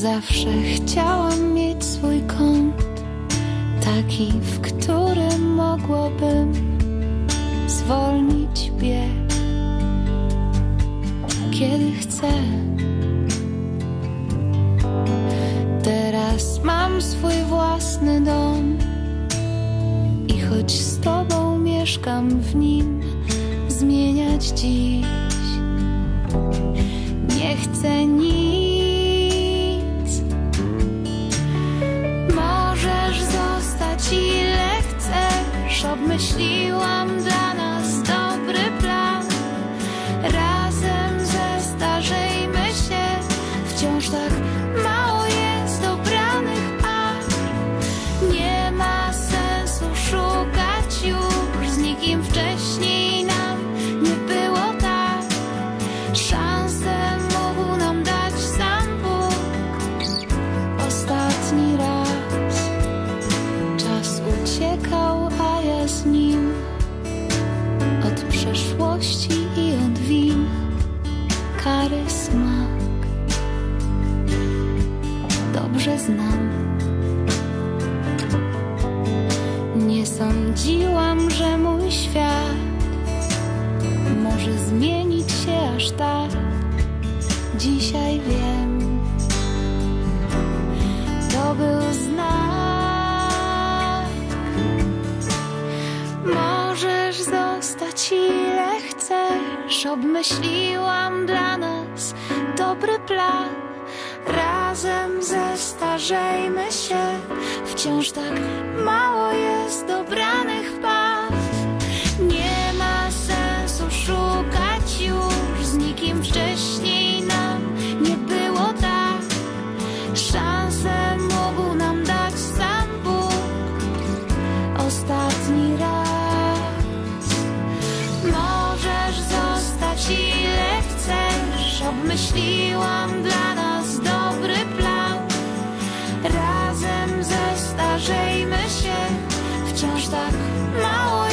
Zawsze chciałam mieć swój kąt, taki, w którym mogłabym zwolnić bieg, kiedy chcę. Teraz mam swój własny dom i choć z tobą mieszkam w nim, zmieniać dziś nie chcę nic. Chcesz, obmyśliłam dla nas dobry plan. Razem zestarzejmy się, wciąż tak mało jest dobranych par. Nie ma sensu szukać już z nikim wcześniej i od win kary smak dobrze znam. Nie sądziłam, że mój świat może zmienić się aż tak. Dzisiaj wiem, to był znak. Możesz zostać chcesz, obmyśliłam dla nas dobry plan. Razem zestarzejmy się, wciąż tak mało wymyśliłam dla nas dobry plan. Razem zestarzejmy się, wciąż tak mało